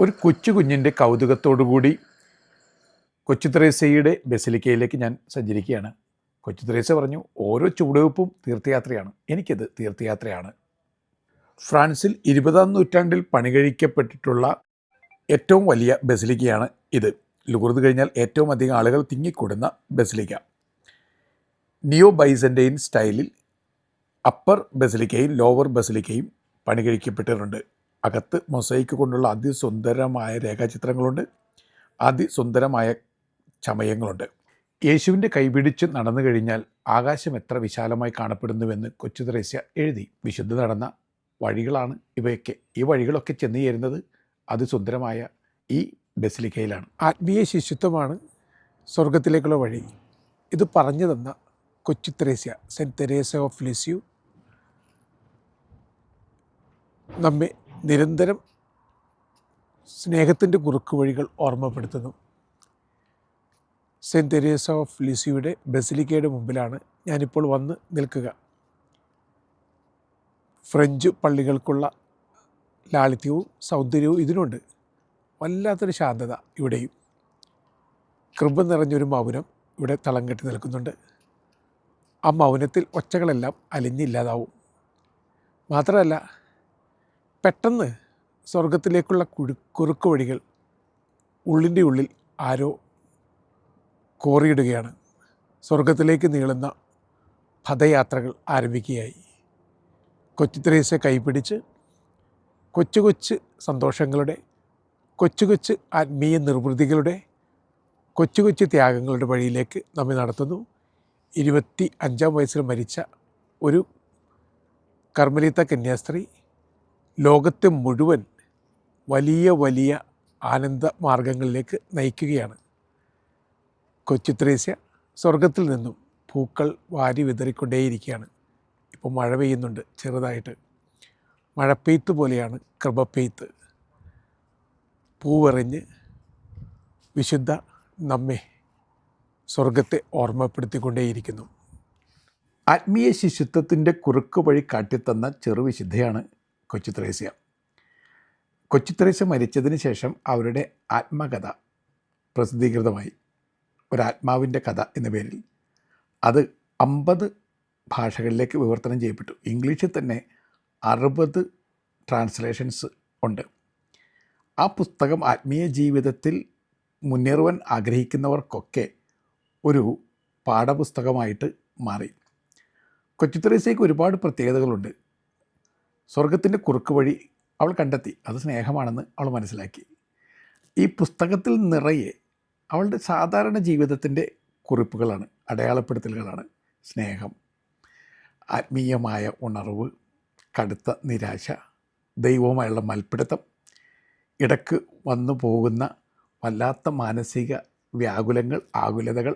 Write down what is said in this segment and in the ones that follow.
ഒരു കൊച്ചു കുഞ്ഞിന്റെ കൗതുകത്തോടുകൂടി കൊച്ചു ത്രേസയുടെ ബസിലിക്കയിലേക്ക് ഞാൻ സഞ്ചരിക്കുകയാണ്. കൊച്ചു ത്രേസ പറഞ്ഞു ഓരോ ചുവടുവെപ്പും തീർത്ഥയാത്രയാണ്. എനിക്കത് തീർത്ഥയാത്രയാണ്. ഫ്രാൻസിൽ ഇരുപതാം നൂറ്റാണ്ടിൽ പണികഴിക്കപ്പെട്ടിട്ടുള്ള ഏറ്റവും വലിയ ബസിലിക്കയാണ് ഇത്. ലുഹുർദ് കഴിഞ്ഞാൽ ഏറ്റവും അധികം ആളുകൾ തിങ്ങിക്കൂടുന്ന ബസിലിക്ക. നിയോ ബൈസന്റെയിൻ സ്റ്റൈലിൽ അപ്പർ ബസിലിക്കയും ലോവർ ബസിലിക്കയും പണികഴിക്കപ്പെട്ടിട്ടുണ്ട് അകത്ത് മൊസൈക്ക് കൊണ്ടുള്ള അതിസുന്ദരമായ രേഖാചിത്രങ്ങളുണ്ട്. അതിസുന്ദരമായ ചമയങ്ങളുണ്ട്. യേശുവിന്റെ കൈപിടിച്ച് നടന്നു കഴിഞ്ഞാൽ ആകാശം എത്ര വിശാലമായി കാണപ്പെടുന്നുവെന്ന് കൊച്ചു ത്രേസ്യ എഴുതി. വിശുദ്ധ നടന്ന വഴികളാണ് ഇവയൊക്കെ. ഈ വഴികളൊക്കെ ചെന്ന് ചേരുന്നത് അതിസുന്ദരമായ ഈ ബസിലിക്കയിലാണ്. ആത്മീയ ശിശുത്വമാണ് സ്വർഗത്തിലേക്കുള്ള വഴി. ഇത് പറഞ്ഞു തന്ന Kochu Thresia Saint Teresa of Lisieux നമ്മെ നിരന്തരം സ്നേഹത്തിന്റെ കുറുക്ക് വഴികൾ ഓർമ്മപ്പെടുത്തുന്നു. സെന്റ് തെരേസ ഓഫ് ലിസിയുടെ ബസിലിക്കയുടെ മുമ്പിലാണ് ഞാനിപ്പോൾ വന്ന് നിൽക്കുക. ഫ്രഞ്ച് പള്ളികൾക്കുള്ള ലാളിത്യവും സൗന്ദര്യവും ഇതിനുണ്ട്. വല്ലാത്തൊരു ശാന്തത ഇവിടെയും. കൃപ നിറഞ്ഞൊരു മൗനം ഇവിടെ തളം കെട്ടി നിൽക്കുന്നുണ്ട്. ആ മൗനത്തിൽ ഒച്ചകളെല്ലാം അലിഞ്ഞില്ലാതാവും മാത്രമല്ല പെട്ടെന്ന് സ്വർഗത്തിലേക്കുള്ള കുഴു കുറുക്ക് വഴികൾ ഉള്ളിന്റെ ഉള്ളിൽ ആരോ കോറിയിടുകയാണ്. സ്വർഗത്തിലേക്ക് നീളുന്ന പദയാത്രകൾ ആരംഭിക്കുകയായി. കൊച്ചുത്രേസെ കൈപിടിച്ച് കൊച്ചു കൊച്ചു സന്തോഷങ്ങളുടെ കൊച്ചു കൊച്ചു ആത്മീയ നിർവൃതികളുടെ കൊച്ചു കൊച്ചു ത്യാഗങ്ങളുടെ വഴിയിലേക്ക് നമ്മെ നടത്തുന്നു. ഇരുപത്തി അഞ്ചാം വയസ്സിൽ മരിച്ച ഒരു കർമ്മലീത്ത കന്യാസ്ത്രീ ലോകത്തെ മുഴുവൻ വലിയ വലിയ ആനന്ദ മാർഗങ്ങളിലേക്ക് നയിക്കുകയാണ്. കൊച്ചു ത്രേസ്യ സ്വർഗത്തിൽ നിന്നും പൂക്കൾ വാരി വിതറിക്കൊണ്ടേയിരിക്കുകയാണ്. ഇപ്പോൾ മഴ പെയ്യുന്നുണ്ട് ചെറുതായിട്ട്. മഴപ്പെയ്ത്ത് പോലെയാണ് കൃപപ്പെയ്ത്ത് പൂവെറിഞ്ഞ് വിശുദ്ധ നമ്മെ സ്വർഗത്തെ ഓർമ്മപ്പെടുത്തിക്കൊണ്ടേയിരിക്കുന്നു. ആത്മീയ ശിശുത്വത്തിന്റെ കുറുക്ക് വഴി കാട്ടിത്തന്ന ചെറുവിശുദ്ധയാണ് കൊച്ചു ത്രേസ്യ കൊച്ചു ത്രേസ്യ മരിച്ചതിന് ശേഷം അവരുടെ ആത്മകഥ പ്രസിദ്ധീകൃതമായി. ഒരാത്മാവിന്റെ കഥ എന്ന പേരിൽ. അത് അമ്പത് ഭാഷകളിലേക്ക് വിവർത്തനം ചെയ്യപ്പെട്ടു. ഇംഗ്ലീഷിൽ തന്നെ അറുപത് ട്രാൻസ്ലേഷൻസ് ഉണ്ട്. ആ പുസ്തകം ആത്മീയ ജീവിതത്തിൽ മുന്നേറുവാൻ ആഗ്രഹിക്കുന്നവർക്കൊക്കെ ഒരു പാഠപുസ്തകമായിട്ട് മാറി. കൊച്ചുത്രേസയ്ക്ക് ഒരുപാട് പ്രത്യേകതകളുണ്ട്. സ്വർഗത്തിന്റെ കുറുക്ക് വഴി അവൾ കണ്ടെത്തി. അത് സ്നേഹമാണെന്ന് അവൾ മനസ്സിലാക്കി. ഈ പുസ്തകത്തിൽ നിറയെ അവളുടെ സാധാരണ ജീവിതത്തിന്റെ കുറിപ്പുകളാണ് അടയാളപ്പെടുത്തലുകളാണ്. സ്നേഹം ആത്മീയമായ ഉണർവ് കടുത്ത നിരാശ ദൈവവുമായുള്ള മൽപ്പിടുത്തം ഇടയ്ക്ക് വന്നു പോകുന്ന വല്ലാത്ത മാനസിക വ്യാകുലങ്ങൾ ആകുലതകൾ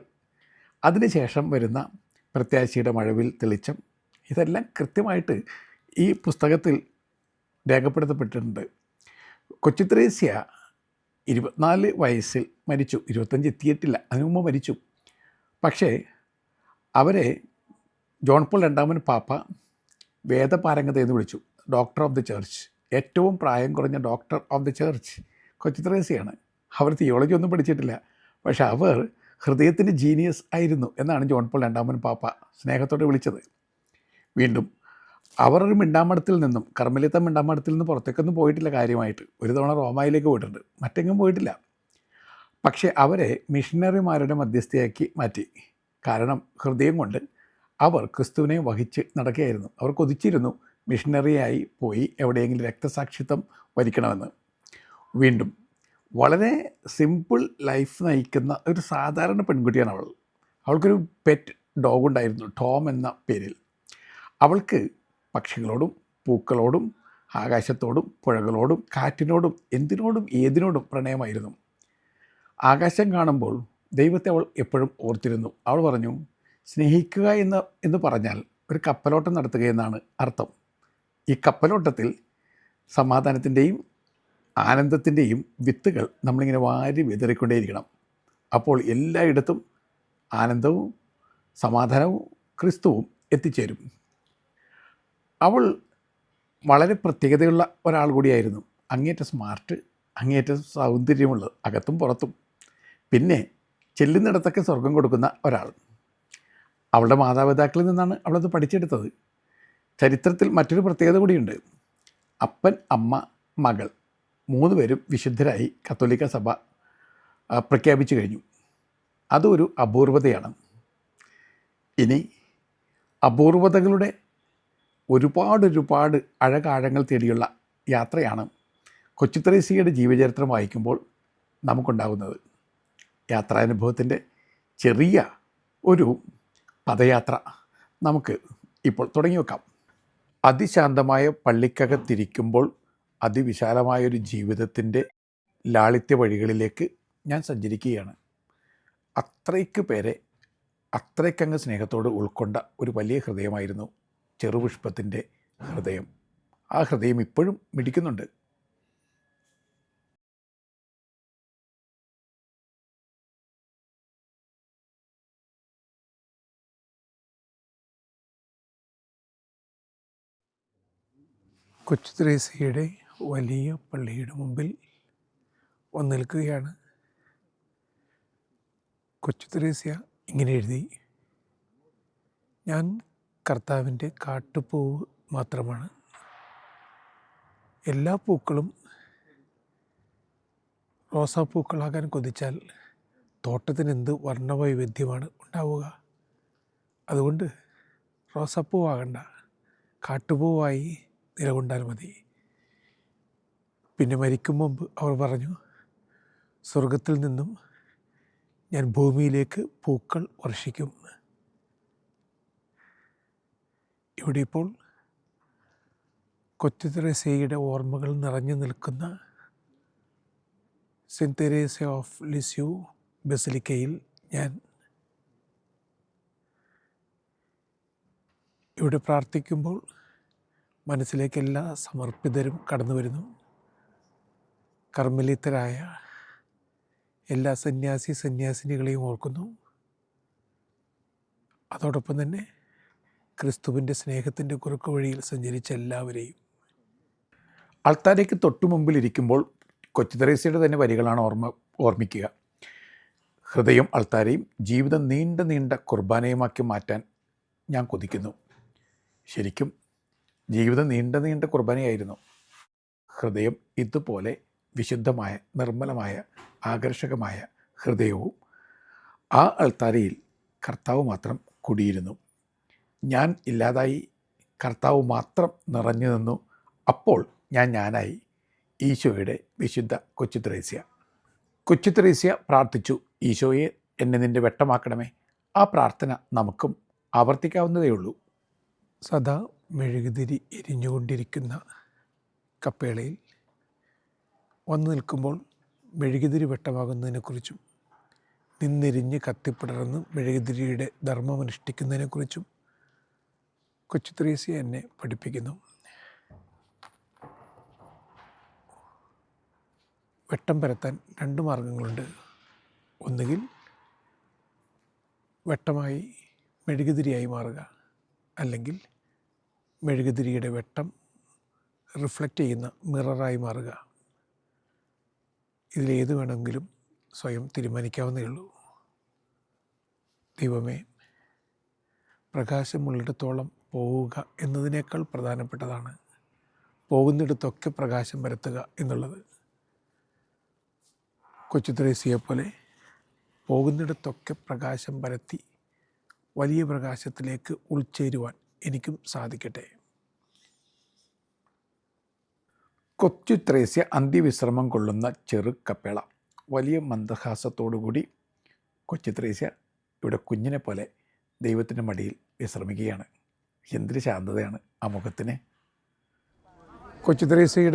അതിനുശേഷം വരുന്ന പ്രത്യാശയുടെ മഴവിൽ തെളിച്ചം ഇതെല്ലാം കൃത്യമായിട്ട് ഈ പുസ്തകത്തിൽ രേഖപ്പെടുത്തപ്പെട്ടിട്ടുണ്ട്. കൊച്ചിത്രേസ്യ ഇരുപത്തിനാല് വയസ്സിൽ മരിച്ചു. ഇരുപത്തഞ്ച് എത്തിയിട്ടില്ല. അതിനു മുമ്പ് മരിച്ചു. പക്ഷേ അവരെ ജോൺ പോൾ രണ്ടാമൻ പാപ്പ വേദപാരംഗത എന്ന് വിളിച്ചു. Doctor of the church. ഏറ്റവും പ്രായം കുറഞ്ഞ ഡോക്ടർ ഓഫ് ദി ചർച്ച് കൊച്ചിത്രേസ്യാണ്. അവർ തിയോളജി ഒന്നും പഠിച്ചിട്ടില്ല. പക്ഷേ അവർ ഹൃദയത്തിന്റെ ജീനിയസ് ആയിരുന്നു എന്നാണ് ജോൺ പോൾ രണ്ടാമൻ പാപ്പ സ്നേഹത്തോടെ വിളിച്ചത്. വീണ്ടും അവർ ഒരു മിണ്ടാമടത്തിൽ നിന്നും കർമ്മലിത്ത മിണ്ടാമടത്തിൽ നിന്ന് പുറത്തേക്കൊന്നും പോയിട്ടില്ല കാര്യമായിട്ട്. ഒരു തവണ റോമായിലേക്ക് പോയിട്ടുണ്ട്. മറ്റെങ്ങും പോയിട്ടില്ല. പക്ഷേ അവരെ മിഷനറിമാരുടെ മധ്യസ്ഥയാക്കി മാറ്റി. കാരണം ഹൃദയം കൊണ്ട് അവർ ക്രിസ്തുവിനെ വഹിച്ച് നടക്കുകയായിരുന്നു. അവർ കൊതിച്ചിരുന്നു. മിഷനറിയായി പോയി എവിടെയെങ്കിലും രക്തസാക്ഷിത്വം വരിക്കണമെന്ന്. വീണ്ടും വളരെ സിമ്പിൾ ലൈഫ് നയിക്കുന്ന ഒരു സാധാരണ പെൺകുട്ടിയാണ് അവൾ. അവൾക്കൊരു പെറ്റ് ഡോഗ് ഉണ്ടായിരുന്നു. ടോം എന്ന പേരിൽ. അവൾക്ക് പക്ഷികളോടും പൂക്കളോടും ആകാശത്തോടും പുഴകളോടും കാറ്റിനോടും എന്തിനോടും ഏതിനോടും പ്രണയമായിരുന്നു. ആകാശം കാണുമ്പോൾ ദൈവത്തെ അവൾ എപ്പോഴും ഓർത്തിരുന്നു. അവൾ പറഞ്ഞു സ്നേഹിക്കുക എന്ന് എന്ന് പറഞ്ഞാൽ ഒരു കപ്പലോട്ടം നടത്തുക എന്നാണ് അർത്ഥം. ഈ കപ്പലോട്ടത്തിൽ സമാധാനത്തിന്റെയും ആനന്ദത്തിന്റെയും വിത്തുകൾ നമ്മളിങ്ങനെ വാരി വിതറിക്കൊണ്ടേയിരിക്കണം. അപ്പോൾ എല്ലായിടത്തും ആനന്ദവും സമാധാനവും ക്രിസ്തുവും എത്തിച്ചേരും. അവൾ വളരെ പ്രത്യേകതയുള്ള ഒരാൾ കൂടിയായിരുന്നു. അങ്ങേറ്റ സ്മാർട്ട് അങ്ങേറ്റ സൗന്ദര്യമുള്ളത് അകത്തും പുറത്തും. പിന്നെ ചെല്ലുന്നിടത്തൊക്കെ സ്വർഗം കൊടുക്കുന്ന ഒരാൾ. അവളുടെ മാതാപിതാക്കളിൽ നിന്നാണ് അവളത് പഠിച്ചെടുത്തത്. ചരിത്രത്തിൽ മറ്റൊരു പ്രത്യേകത കൂടിയുണ്ട്. അപ്പൻ അമ്മ മകൾ മൂന്ന് പേരും വിശുദ്ധരായി കത്തോലിക്ക സഭ പ്രഖ്യാപിച്ചു കഴിഞ്ഞു. അതൊരു അപൂർവതയാണ്. ഇനി അപൂർവതകളുടെ ഒരുപാട് ഒരുപാട് അഴകാഴങ്ങൾ തേടിയുള്ള യാത്രയാണ് കൊച്ചുത്രേസിയുടെ ജീവചരിത്രം വായിക്കുമ്പോൾ നമുക്കുണ്ടാകുന്നത്. യാത്രാനുഭവത്തിന്റെ ചെറിയ ഒരു പദയാത്ര നമുക്ക് ഇപ്പോൾ തുടങ്ങി വെക്കാം. അതിശാന്തമായ പള്ളിക്കകത്തിരിക്കുമ്പോൾ അതിവിശാലമായൊരു ജീവിതത്തിന്റെ ലാളിത്യ വഴികളിലേക്ക് ഞാൻ സഞ്ചരിക്കുകയാണ്. അത്രയ്ക്ക് പേരെ അത്രയ്ക്കങ്ങ് സ്നേഹത്തോട് ഉൾക്കൊണ്ട ഒരു വലിയ ഹൃദയമായിരുന്നു ചെറുപുഷ്പത്തിന്റെ ഹൃദയം. ആ ഹൃദയം ഇപ്പോഴും മിടിക്കുന്നുണ്ട്. കൊച്ചു ത്രേസ്യയുടെ വലിയ പള്ളിയുടെ മുമ്പിൽ വന്ന് നിൽക്കുകയാണ്. കൊച്ചു ത്രേസ്യ ഇങ്ങനെ എഴുതി ഞാൻ കർത്താവിന്റെ കാട്ടുപൂവ് മാത്രമാണ്. എല്ലാ പൂക്കളും റോസാപ്പൂക്കളാകാൻ കൊതിച്ചാൽ തോട്ടത്തിന് എന്ത് വർണവൈവിധ്യമാണ് ഉണ്ടാവുക? അതുകൊണ്ട് റോസാപ്പൂവാകണ്ട. കാട്ടുപൂവായി നിലകൊണ്ടാൽ മതി. പിന്നെ മരിക്കും മുമ്പ് അവർ പറഞ്ഞു സ്വർഗത്തിൽ നിന്നും ഞാൻ ഭൂമിയിലേക്ക് പൂക്കൾ വർഷിക്കും. ഇവിടെ ഇപ്പോൾ കൊച്ചു തെരേസയുടെ ഓർമ്മകൾ നിറഞ്ഞു നിൽക്കുന്ന സെന്റ് തെരേസ ഓഫ് ലിസ്യു ബസിലിക്കയിൽ ഞാൻ ഇവിടെ പ്രാർത്ഥിക്കുമ്പോൾ മനസ്സിലേക്ക് എല്ലാ സമർപ്പിതരും കടന്നു വരുന്നു. കർമ്മലിത്തരായ എല്ലാ സന്യാസി സന്യാസിനികളെയും ഓർക്കുന്നു. അതോടൊപ്പം തന്നെ ക്രിസ്തുവിന്റെ സ്നേഹത്തിന്റെ കുറുക്ക് വഴിയിൽ സഞ്ചരിച്ച എല്ലാവരെയും. അൾത്താരയ്ക്ക് തൊട്ടു മുമ്പിൽ ഇരിക്കുമ്പോൾ കൊച്ചു തെരേസയുടെ തന്നെ വരികളാണ് ഓർമ്മ ഓർമ്മിക്കുക. ഹൃദയം അൾത്താരയും ജീവിതം നീണ്ട നീണ്ട കുർബാനയുമാക്കി മാറ്റാൻ ഞാൻ കൊതിക്കുന്നു. ശരിക്കും ജീവിതം നീണ്ട നീണ്ട കുർബാനയായിരുന്നു. ഹൃദയം ഇതുപോലെ വിശുദ്ധമായ നിർമ്മലമായ ആകർഷകമായ ഹൃദയവും ആ അൾത്താരയിൽ കർത്താവ് മാത്രം കുടിയിരുന്നു. ഞാൻ ഇല്ലാതായി കർത്താവ് മാത്രം നിറഞ്ഞു നിന്നു. അപ്പോൾ ഞാൻ ഞാനായി. ഈശോയുടെ വിശുദ്ധ കൊച്ചു ത്രേസ്യ. കൊച്ചു ത്രേസ്യ പ്രാർത്ഥിച്ചു ഈശോയെ എന്നെ നിന്റെ വെട്ടമാക്കണമേ. ആ പ്രാർത്ഥന നമുക്കും ആവർത്തിക്കാവുന്നതേ ഉള്ളൂ. സദാ മെഴുകുതിരി എരിഞ്ഞുകൊണ്ടിരിക്കുന്ന കപ്പേളയിൽ വന്നു നിൽക്കുമ്പോൾ മെഴുകുതിരി വെട്ടമാകുന്നതിനെക്കുറിച്ചും നിന്നെരിഞ്ഞ് കത്തിപ്പിടർന്ന് മെഴുകുതിരിയുടെ ധർമ്മമനുഷ്ഠിക്കുന്നതിനെക്കുറിച്ചും കൊച്ചു ത്രേസ്യ എന്നെ പഠിപ്പിക്കുന്നു. വെട്ടം പരത്താൻ രണ്ട് മാർഗങ്ങളുണ്ട്. ഒന്നുകിൽ വെട്ടമായി മെഴുകുതിരിയായി മാറുക അല്ലെങ്കിൽ മെഴുകുതിരിയുടെ വെട്ടം റിഫ്ലക്റ്റ് ചെയ്യുന്ന മിററായി മാറുക. ഇതിലേത് വേണമെങ്കിലും സ്വയം തീരുമാനിക്കാവുന്നേ ഉള്ളൂ. ദൈവമേ പ്രകാശമുള്ളിടത്തോളം പോവുക എന്നതിനേക്കാൾ പ്രധാനപ്പെട്ടതാണ്. പോകുന്നിടത്തൊക്കെ പ്രകാശം വരുത്തുക എന്നുള്ളത്. കൊച്ചു ത്രേസിയെ പോലെ പോകുന്നിടത്തൊക്കെ പ്രകാശം പരത്തി വലിയ പ്രകാശത്തിലേക്ക് ഉൾച്ചേരുവാൻ എനിക്കും സാധിക്കട്ടെ. കൊച്ചു ത്രേസ്യ അന്ത്യവിശ്രമം കൊള്ളുന്ന ചെറു കപ്പേള. വലിയ മന്ദഹാസത്തോടുകൂടി കൊച്ചു ത്രേസ്യ ഇവിടെ കുഞ്ഞിനെ പോലെ ദൈവത്തിന്റെ മടിയിൽ വിശ്രമിക്കുകയാണ്. എന്തൊരു ശാന്തതയാണ് ആ മുഖത്തിന്. കൊച്ചു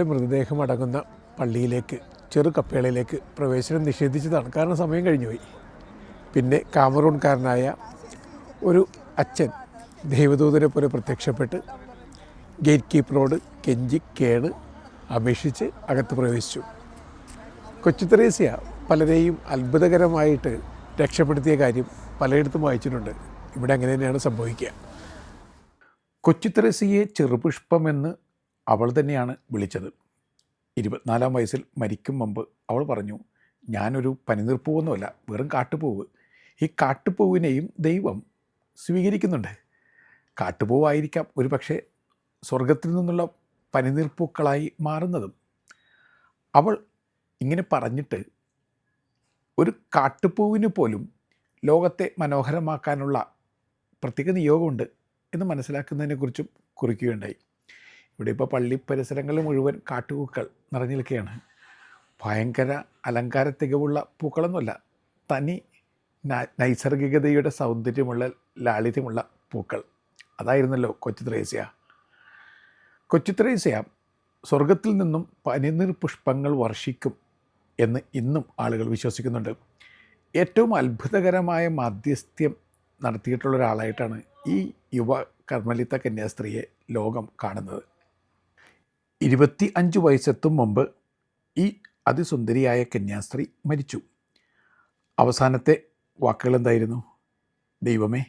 മൃതദേഹം അടങ്ങുന്ന പള്ളിയിലേക്ക് ചെറു കപ്പേളയിലേക്ക് പ്രവേശനം നിഷേധിച്ചതാണ്. കാരണം സമയം കഴിഞ്ഞുപോയി. പിന്നെ കാമറൂൺകാരനായ ഒരു അച്ഛൻ ദൈവദൂതനെ പോലെ പ്രത്യക്ഷപ്പെട്ട് ഗേറ്റ് കീപ്പറോട് കെഞ്ചി കേണ് അപേക്ഷിച്ച് അകത്ത് പ്രവേശിച്ചു. കൊച്ചു തെരേസ്യ പലരെയും അത്ഭുതകരമായിട്ട് രക്ഷപ്പെടുത്തിയ കാര്യം പലയിടത്തും വായിച്ചിട്ടുണ്ട്. ഇവിടെ അങ്ങനെ തന്നെയാണ് സംഭവിക്കുക. കൊച്ചു ത്രേസ്യയെ ചെറുപുഷ്പമെന്ന് അവൾ തന്നെയാണ് വിളിച്ചത്. ഇരുപത്തിനാലാം വയസ്സിൽ മരിക്കും മുമ്പ് അവൾ പറഞ്ഞു ഞാനൊരു പനിനീർപ്പൂവൊന്നുമല്ല വെറും കാട്ടുപൂവ്. ഈ കാട്ടുപൂവിനെയും ദൈവം സ്വീകരിക്കുന്നുണ്ട്. കാട്ടുപൂവായിരിക്കാം ഒരു പക്ഷേ സ്വർഗത്തിൽ നിന്നുള്ള പനിനീർപ്പൂക്കളായി മാറുന്നതും. അവൾ ഇങ്ങനെ പറഞ്ഞിട്ട് ഒരു കാട്ടുപൂവിന് പോലും ലോകത്തെ മനോഹരമാക്കാനുള്ള പ്രത്യേക നിയോഗമുണ്ട്. എന്ന് മനസ്സിലാക്കുന്നതിനെക്കുറിച്ചും കുറിക്കുകയുണ്ടായി. ഇവിടെ ഇപ്പോൾ പള്ളി പരിസരങ്ങളിൽ മുഴുവൻ കാട്ടുപൂക്കൾ നിറഞ്ഞു നിൽക്കുകയാണ്. ഭയങ്കര അലങ്കാര തികവുള്ള പൂക്കളൊന്നുമല്ല തനി നൈസർഗികതയുടെ സൗന്ദര്യമുള്ള ലാളിത്യമുള്ള പൂക്കൾ. അതായിരുന്നല്ലോ കൊച്ചു ത്രേസ്യ. കൊച്ചു ത്രേസ്യ സ്വർഗത്തിൽ നിന്നും പനിനീർ പുഷ്പങ്ങൾ വർഷിക്കും എന്ന് ഇന്നും ആളുകൾ വിശ്വസിക്കുന്നുണ്ട്. ഏറ്റവും അത്ഭുതകരമായ മാധ്യസ്ഥ്യം നടത്തിയിട്ടുള്ള ഒരാളായിട്ടാണ് ഈ യുവ കർമ്മലിത്ത കന്യാസ്ത്രീയെ ലോകം കാണുന്നത്. ഇരുപത്തി അഞ്ച് വയസ്സെത്തും മുമ്പ് ഈ അതിസുന്ദരിയായ കന്യാസ്ത്രീ മരിച്ചു. അവസാനത്തെ വാക്കുകൾ എന്തായിരുന്നു ദൈവമേ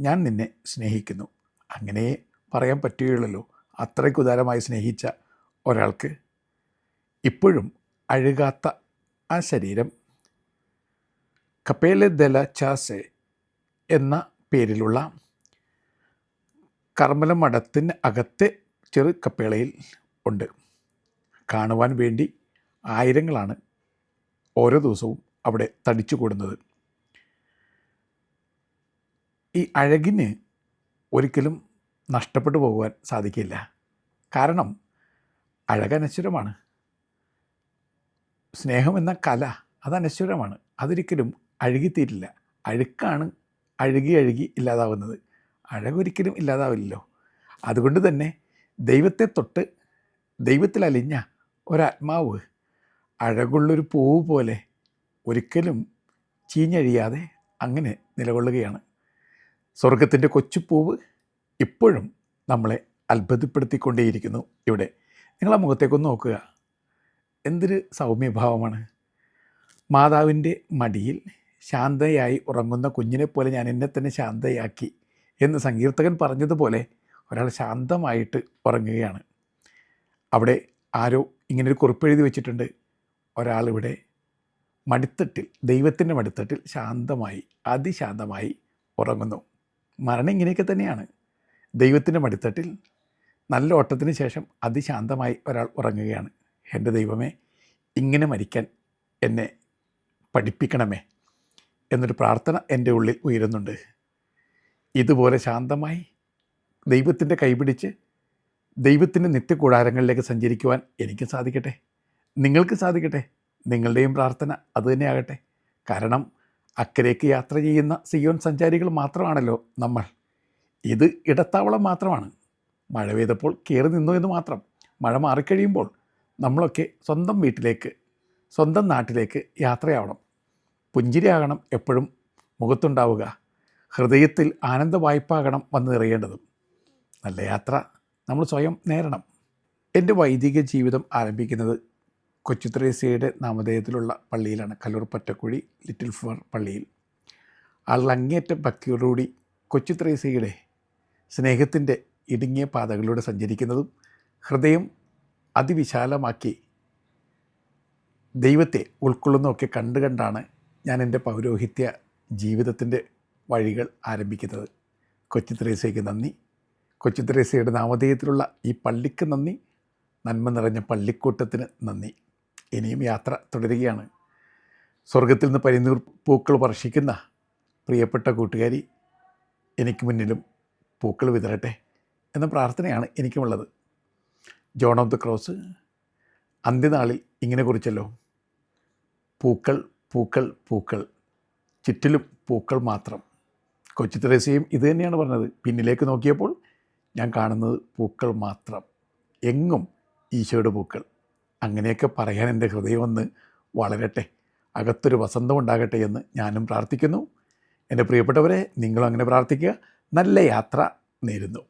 ഞാൻ നിന്നെ സ്നേഹിക്കുന്നു. അങ്ങനെ പറയാൻ പറ്റുകയുള്ളല്ലോ. അത്രയ്ക്ക് ഉദാരമായി സ്നേഹിച്ച ഒരാൾക്ക് ഇപ്പോഴും അഴുകാത്ത ആ ശരീരം. കപ്പേലെ ദല ചാസെ എന്ന പേരിലുള്ള കർമ്മല മഠത്തിന് അകത്തെ ചെറു കപ്പേളയിൽ ഉണ്ട്. കാണുവാൻ വേണ്ടി ആയിരങ്ങളാണ് ഓരോ ദിവസവും അവിടെ തടിച്ചു കൂടുന്നത്. ഈ അഴകിന് ഒരിക്കലും നഷ്ടപ്പെട്ടു പോകുവാൻ സാധിക്കില്ല. കാരണം അഴകനശ്വരമാണ്. സ്നേഹം എന്ന കല അത് അനശ്വരമാണ് അതൊരിക്കലും അഴുകിത്തീരില്ല. അഴുക്കാണ് അഴുകി അഴുകി ഇല്ലാതാവുന്നത്. അഴകൊരിക്കലും ഇല്ലാതാവില്ലല്ലോ. അതുകൊണ്ട് തന്നെ ദൈവത്തെ തൊട്ട് ദൈവത്തിൽ അലിഞ്ഞ ഒരാത്മാവ് അഴകുള്ളൊരു പൂവ് പോലെ ഒരിക്കലും ചീഞ്ഞഴിയാതെ അങ്ങനെ നിലകൊള്ളുകയാണ്. സ്വർഗത്തിന്റെ കൊച്ചുപൂവ് ഇപ്പോഴും നമ്മളെ അത്ഭുതപ്പെടുത്തിക്കൊണ്ടേയിരിക്കുന്നു ഇവിടെ. നിങ്ങൾ ആ മുഖത്തേക്കൊന്ന് നോക്കുക. എന്തൊരു സൗമ്യഭാവമാണ്. മാതാവിന്റെ മടിയിൽ ശാന്തയായി ഉറങ്ങുന്ന കുഞ്ഞിനെ പോലെ ഞാൻ എന്നെ തന്നെ ശാന്തയാക്കി എന്ന് സങ്കീർത്തകൻ പറഞ്ഞതുപോലെ ഒരാൾ ശാന്തമായിട്ട് ഉറങ്ങുകയാണ്. അവിടെ ആരോ ഇങ്ങനൊരു കുറിപ്പെഴുതി വെച്ചിട്ടുണ്ട്. ഒരാളിവിടെ മടിത്തട്ടിൽ ദൈവത്തിന്റെ മടിത്തട്ടിൽ ശാന്തമായി അതിശാന്തമായി ഉറങ്ങുന്നു. മരണം ഇങ്ങനെയൊക്കെ തന്നെയാണ്. ദൈവത്തിന്റെ മടിത്തട്ടിൽ നല്ല ഓട്ടത്തിന് ശേഷം അതിശാന്തമായി ഒരാൾ ഉറങ്ങുകയാണ്. എന്റെ ദൈവമേ ഇങ്ങനെ മരിക്കാൻ എന്നെ പഠിപ്പിക്കണമേ. എന്നൊരു പ്രാർത്ഥന എന്റെ ഉള്ളിൽ ഉയരുന്നുണ്ട്. ഇതുപോലെ ശാന്തമായി ദൈവത്തിന്റെ കൈപിടിച്ച് ദൈവത്തിന്റെ നിത്യകൂടാരങ്ങളിലേക്ക് സഞ്ചരിക്കുവാൻ എനിക്ക് സാധിക്കട്ടെ. നിങ്ങൾക്ക് സാധിക്കട്ടെ. നിങ്ങളുടെയും പ്രാർത്ഥന അതുതന്നെയാകട്ടെ കാരണം അക്കരയ്ക്ക് യാത്ര ചെയ്യുന്ന സിയോൻ സഞ്ചാരികൾ മാത്രമാണല്ലോ നമ്മൾ. ഇത് ഇടത്താവളം മാത്രമാണ്. മഴ പെയ്തപ്പോൾ കയറി നിന്നു എന്ന് മാത്രം. മഴ മാറിക്കഴിയുമ്പോൾ നമ്മളൊക്കെ സ്വന്തം വീട്ടിലേക്ക് സ്വന്തം നാട്ടിലേക്ക് യാത്രയാവണം. പുഞ്ചിരിയാകണം എപ്പോഴും മുഖത്തുണ്ടാവുക. ഹൃദയത്തിൽ ആനന്ദ വായ്പാകണം വന്ന് നിറയേണ്ടതും. നല്ല യാത്ര. നമ്മൾ സ്വയം നേരണം. എന്റെ വൈദിക ജീവിതം ആരംഭിക്കുന്നത് കൊച്ചുത്രേസ്യയുടെ നാമധേയത്തിലുള്ള പള്ളിയിലാണ്. കല്ലൂർ പറ്റക്കുഴി ലിറ്റിൽ ഫ്ലവർ പള്ളിയിൽ. ആളുകൾ അങ്ങേയറ്റം ഭക്തിയോടുകൂടി കൊച്ചുത്രേസ്യയുടെ സ്നേഹത്തിന്റെ ഇടുങ്ങിയ പാതകളിലൂടെ സഞ്ചരിക്കുന്നതും ഹൃദയം അതിവിശാലമാക്കി ദൈവത്തെ ഉൾക്കൊള്ളുന്നതൊക്കെ കണ്ടു കണ്ടാണ് ഞാൻ എന്റെ പൗരോഹിത്യ ജീവിതത്തിന്റെ വഴികൾ ആരംഭിക്കുന്നത്. കൊച്ചു ത്രേസ്യയ്ക്ക് നന്ദി. കൊച്ചു ത്രേസ്യയുടെ നാമധേയത്തിലുള്ള ഈ പള്ളിക്ക് നന്ദി. നന്മ നിറഞ്ഞ പള്ളിക്കൂട്ടത്തിന് നന്ദി. ഇനിയും യാത്ര തുടരുകയാണ്. സ്വർഗത്തിൽ നിന്ന് പരിനീർ പൂക്കൾ വർഷിക്കുന്ന പ്രിയപ്പെട്ട കൂട്ടുകാരി എനിക്ക് മുന്നിലും പൂക്കൾ വിതരട്ടെ എന്ന പ്രാർത്ഥനയാണ് എനിക്കുമുള്ളത്. ജോൺ ഓഫ് ദ ക്രോസ് അന്ത്യനാളിൽ ഇങ്ങനെ കുറിച്ചല്ലോ. പൂക്കൾ പൂക്കൾ പൂക്കൾ. ചുറ്റിലും പൂക്കൾ മാത്രം. കൊച്ചു തെരേസയും ഇത് തന്നെയാണ് പറഞ്ഞത്. പിന്നിലേക്ക് നോക്കിയപ്പോൾ ഞാൻ കാണുന്നത് പൂക്കൾ മാത്രം. എങ്ങും ഈശോയുടെ പൂക്കൾ. അങ്ങനെയൊക്കെ പറയാൻ എന്റെ ഹൃദയം ഒന്ന് വളരട്ടെ. അകത്തൊരു വസന്തം ഉണ്ടാകട്ടെ എന്ന് ഞാനും പ്രാർത്ഥിക്കുന്നു. എന്റെ പ്രിയപ്പെട്ടവരെ നിങ്ങളും അങ്ങനെ പ്രാർത്ഥിക്കുക. നല്ല യാത്ര നേരുന്നു.